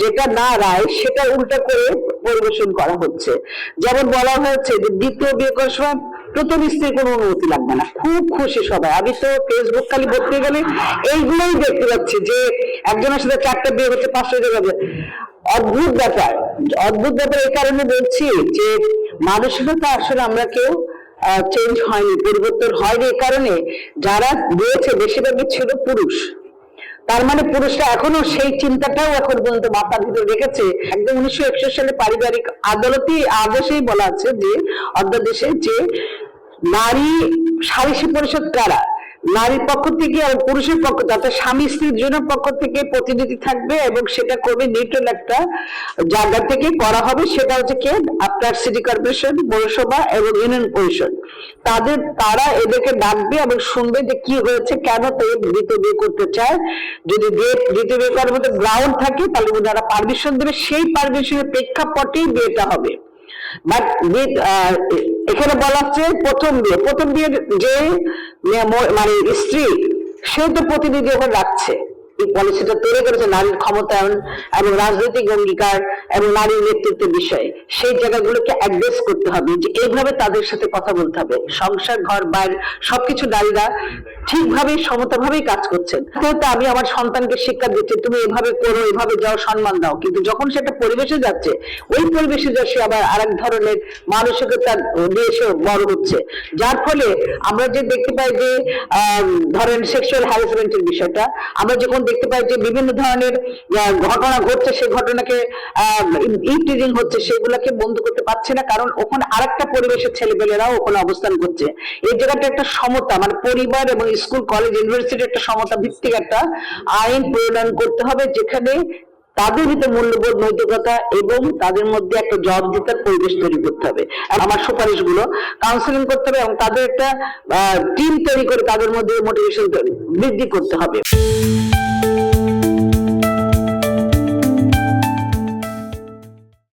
যেটা না রায়, সেটা উল্টা করে পরিবেশন করা হচ্ছে। যেমন বলা হয়েছে যে দ্বিতীয় বিয়ে করার সময় প্রথম স্ত্রীর কোনো অনুমতি লাগবে না। খুব খুশি সবাই। আমি তো ফেসবুক খালি ভর্তি গেলে এইগুলোই দেখতে পাচ্ছি যে একজনের সাথে চারটা বিয়ে হচ্ছে পাঁচশো যাবে অদ্ভুত ব্যাপার। অদ্ভুত ব্যাপার এই কারণে বলছি যে মানসিকতা আসলে আমরা কেউ চেঞ্জ হয়নি, পরিবর্তন হয়নি এই কারণে। যারা দিয়েছে বেশিরভাগই ছিল পুরুষ। তার মানে পুরুষরা এখনও সেই চিন্তাটাও এখন পর্যন্ত মাথার ভিতরে রেখেছে। একদম উনিশশো একষট্টি সালে পারিবারিক আদালতই আদেশেই বলা আছে যে, অধ্যাদেশে যে নারী সালিসি পরিষদ কারা? নারীর পক্ষ থেকে আর পুরুষের পক্ষ অর্থাৎ স্বামী স্ত্রীর জন্য পক্ষ থেকে প্রতিনিধি থাকবে এবং সেটা করবে নিউট্রাল একটা জায়গা থেকে করা হবে। সেটা হচ্ছে কে? আপনার সিটি কর্পোরেশন, পৌরসভা এবং ইউনিয়ন পরিষদ। তাদের, তারা এদেরকে ডাকবে এবং শুনবে যে কি হয়েছে, কেন তো দ্বিতীয় বিয়ে করতে চায়। যদি দ্বিতীয় বিয়ে করার মধ্যে গ্রাউন্ড থাকে, তাহলে ওনারা পারমিশন দেবে। সেই পারমিশনের প্রেক্ষাপটেই বিয়েটা হবে। বাট এখানে বলা হচ্ছে প্রথম বিয়ে প্রথম বিয়ের যে মানে স্ত্রী, সে তো প্রতিনিধি ওখানে রাখছে। এই পলিসিটা তৈরি করেছে নারীর ক্ষমতায়ন এবং রাজনৈতিক অঙ্গীকার এবং নারীর নেতৃত্বের বিষয়ে। সেই জায়গাগুলোকে অ্যাড্রেস করতে হবে যে এইভাবে তাদের সাথে কথা বলতে হবে। সংসার, ঘর বাইর সবকিছু নারীরা ঠিকভাবে সমতাভাবেই কাজ করছেন। হয়তো আমি আমার সন্তানকে শিক্ষা দিচ্ছি, তুমি এভাবে করো, এভাবে যাও, সম্মান দাও। কিন্তু যখন সেটা পরিবেশে যাচ্ছে, ওই পরিবেশে যা সে আবার আরেক ধরনের মানসিকতা নিয়ে বড় হচ্ছে। যার ফলে আমরা যে দেখতে পাই যে ধরেন সেক্সুয়াল হ্যারাসমেন্টের বিষয়টা, আমরা যখন দেখতে পাই যে বিভিন্ন ধরনের ঘটনা ঘটছে সেই ঘটনাকে ইনক্রিজিং হচ্ছে, সেগুলোকে বন্ধ করতে পারছে না, কারণ ওখানে আরেকটা পরিবেশের ছেলেপেলেরাও ওখানে অবস্থান করছে। এই জায়গাটা একটা সমতা মানে পরিবার এবং স্কুল, কলেজ ইউনিভার্সিটি একটা সমতা ভিত্তিক একটা আইন প্রণয়ন করতে হবে, যেখানে তাদের ভিতরে মূল্যবোধ, নৈতিকতা এবং তাদের মধ্যে একটা জবাবদিহিতার পরিবেশ তৈরি করতে হবে। আমার সুপারিশগুলো কাউন্সিলিং করতে হবে এবং তাদের একটা টিম তৈরি করে তাদের মধ্যে মোটিভেশন বৃদ্ধি করতে হবে।